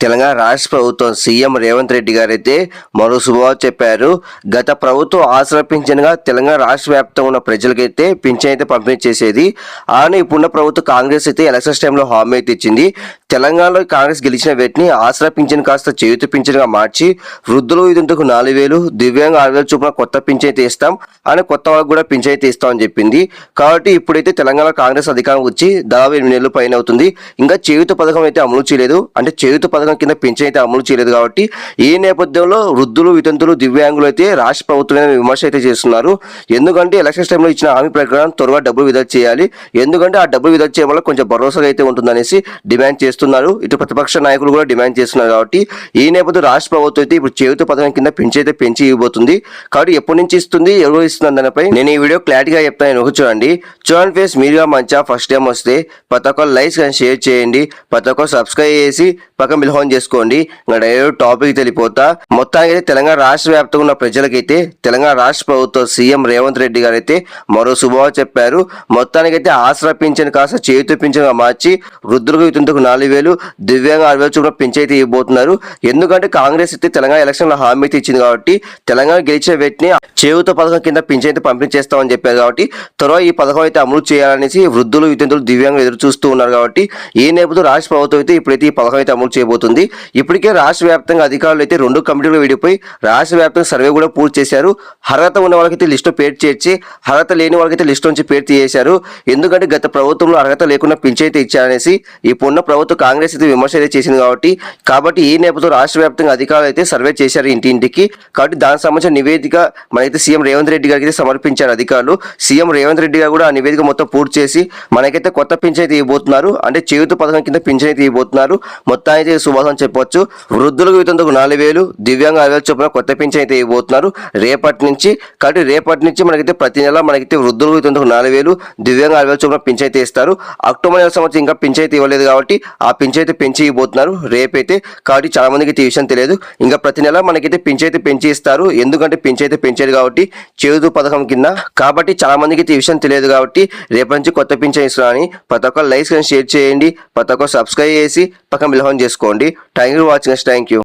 తెలంగాణ రాష్ట్ర ప్రభుత్వం సీఎం రేవంత్ రెడ్డి గారైతే మరో శుభవార్త చెప్పారు. గత ప్రభుత్వం ఆసరా పింఛన్గా తెలంగాణ రాష్ట్ర వ్యాప్తంగా ఉన్న ప్రజలకైతే పింఛన్ అయితే పంపిణీ చేసేది. ఆయన ఇప్పుడున్న ప్రభుత్వం కాంగ్రెస్ అయితే ఎలక్షన్స్ టైంలో హామీ అయితే ఇచ్చింది. తెలంగాణలో కాంగ్రెస్ గెలిచిన వీటిని ఆసరా పింఛన్ కాస్త చేయుత పింఛన్గా మార్చి వృద్ధులు ఇదంతకు నాలుగు వేలు దివ్యాంగ ఆరు వేలు చొప్పున కొత్త పింఛన్ అయితే ఇస్తాం. అని కొత్త వాళ్ళకు కూడా పింఛన్ అయితే ఇస్తామని చెప్పింది. కాబట్టి ఇప్పుడైతే తెలంగాణ కాంగ్రెస్ అధికారం వచ్చి దాదాపు ఎనిమిది నెలలు పైన అవుతుంది. ఇంకా చేయుత పథకం అయితే అమలు చేయలేదు. అంటే చేయుత పథకం కింద పింఛన్ అయితే అమలు చేయలేదు కాబట్టి ఈ నేపథ్యంలో వృద్ధులు వితంతులు దివ్యాంగులు అయితే రాష్ట్ర ప్రభుత్వం విమర్శ అయితే చేస్తున్నారు. ఎందుకంటే ఎలక్షన్స్ టైంలో ఇచ్చిన హామీ ప్రకారం త్వరగా డబ్బులు విడుదల చేయాలి. ఎందుకంటే ఆ డబ్బులు విడుదల చేయడం వల్ల కొంచెం భరోసాగా అయితే ఉంటుందనేసి డిమాండ్ చేస్తున్నారు. ఇటు ప్రతిపక్ష నాయకులు కూడా డిమాండ్ చేస్తున్నారు కాబట్టి ఈ నేపథ్యంలో రాష్ట్ర ప్రభుత్వం అయితే ఇప్పుడు చేయుత పథకం కింద పెంచి అయితే పెంచి ఇవ్వబోతుంది. కాబట్టి ఎప్పటి నుంచి ఇస్తుంది ఎవరు ఇస్తుంది దానిపై నేను ఈ వీడియో క్లారిటీగా చెప్తాను. చూడండి. చూడండి ఫేస్ మీరుగా మంచిగా ఫస్ట్ టైం వస్తే ప్రతి ఒక్క లైక్స్ కానీ షేర్ చేయండి. ప్రతి సబ్స్క్రైబ్ చేసి పక్కన బిల్ ఆన్ చేసుకోండి. ఇంకా డైరెక్ట్ టాపిక్ తెలిపోతా మొత్తానికి అయితే తెలంగాణ రాష్ట్ర వ్యాప్తంగా ఉన్న ప్రజలకైతే తెలంగాణ రాష్ట్ర ప్రభుత్వం సీఎం రేవంత్ రెడ్డి గారు అయితే మరో శుభవార్త చెప్పారు. మొత్తానికైతే ఆసరా పింఛన్ కాస్త చేతి పింఛన్గా మార్చి వృద్ధులకు ఇతందుకు నాలుగు వేలు దివ్యాంగ ఆరు వేలు చొప్పున పింఛైతే ఇవ్వబోతున్నారు. ఎందుకంటే కాంగ్రెస్ అయితే తెలంగాణ ఎలక్షన్లో హామీ అయితే ఇచ్చింది కాబట్టి తెలంగాణ గెలిచే వ్యక్తిని చేయుత పథకం కింద పింఛైతే పంపిణీ చేస్తామని చెప్పారు కాబట్టి త్వరగా ఈ పథకం అయితే అమలు చేయాలనేసి వృద్ధులు వితంతులు దివ్యాంగులు ఎదురు చూస్తూ ఉన్నారు కాబట్టి ఈ నేపథ్యంలో రాష్ట్ర ప్రభుత్వం అయితే ఇప్పుడైతే ఈ పథకం అయితే అమలు చేయబోతుంది. ఇప్పటికే రాష్ట్ర వ్యాప్తంగా అధికారులు అయితే రెండు కమిటీలు విడిపోయి రాష్ట్ర వ్యాప్తంగా సర్వే కూడా పూర్తి చేశారు. అర్హత ఉన్న వాళ్ళకైతే లిస్టు పేరు చేర్చి అర్హత లేని వాళ్ళకైతే లిస్టు నుంచి పేరు తీసేశారు. ఎందుకంటే గత ప్రభుత్వంలో అర్హత లేకుండా పింఛైతే ఇచ్చారనేసి ఇప్పుడున్న ప్రభుత్వం కాంగ్రెస్ అయితే విమర్శ అయితే చేసింది కాబట్టి కాబట్టి ఈ నేపథ్యంలో రాష్ట్ర వ్యాప్తంగా అధికారులు అయితే సర్వే చేశారు ఇంటి ఇంటికి. కాబట్టి దానికి సంబంధించిన నివేదిక మనైతే సీఎం రేవంత్ రెడ్డి గారికి సమర్పించారు అధికారులు. సీఎం రేవంత్ రెడ్డి గారు కూడా ఆ నివేదిక మొత్తం పూర్తి చేసి మనకైతే కొత్త పింఛైతే ఇవ్వబోతున్నారు. అంటే చేయుత పథకం కింద పింఛన్ అయితే ఇవ్వబోతున్నారు. మొత్తం అయితే శుభాసం చెప్పొచ్చు. వృద్ధులకు వితంతుకు నాలుగు వేలు దివ్యాంగ ఆరు వేలు చొప్పున కొత్త పింఛన్ అయితే ఇవ్వబోతున్నారు. రేపటి నుంచి కాబట్టి రేపటి నుంచి మనకైతే ప్రతి నెల మనకైతే వృద్ధులకు ఇతంతకు నాలుగు వేలు దివ్యాంగ ఆరు వేలు చొప్పున పింఛన్ అయితే ఇస్తారు. అక్టోబర్ నెల సంవత్సరం ఇంకా పింఛన్ అయితే ఇవ్వలేదు కాబట్టి ఆ పింఛన్ అయితే పెంచి ఇవ్వబోతున్నారు. రేపైతే కాబట్టి చాలా మందికి అయితే ఈ విషయం తెలియదు. ఇంకా ప్రతి నెల మనకైతే పింఛన్ అయితే పెంచి ఇస్తారు. ఎందుకంటే పింఛన్ అయితే పెంచేది కాబట్టి చేదు పథకం కింద. కాబట్టి చాలా మందికి అయితే ఈ విషయం తెలియదు కాబట్టి రేపటి నుంచి కొత్త పింఛన్ ఇస్తున్నారని ప్రతి ఒక్కరు లైక్స్ కానీ షేర్ చేయండి ప్రతి ఒక్కరు సబ్స్క్రైబ్ చేసి పక్కన విలహం చేసుకోండి. Thank you for watching us. Thank you.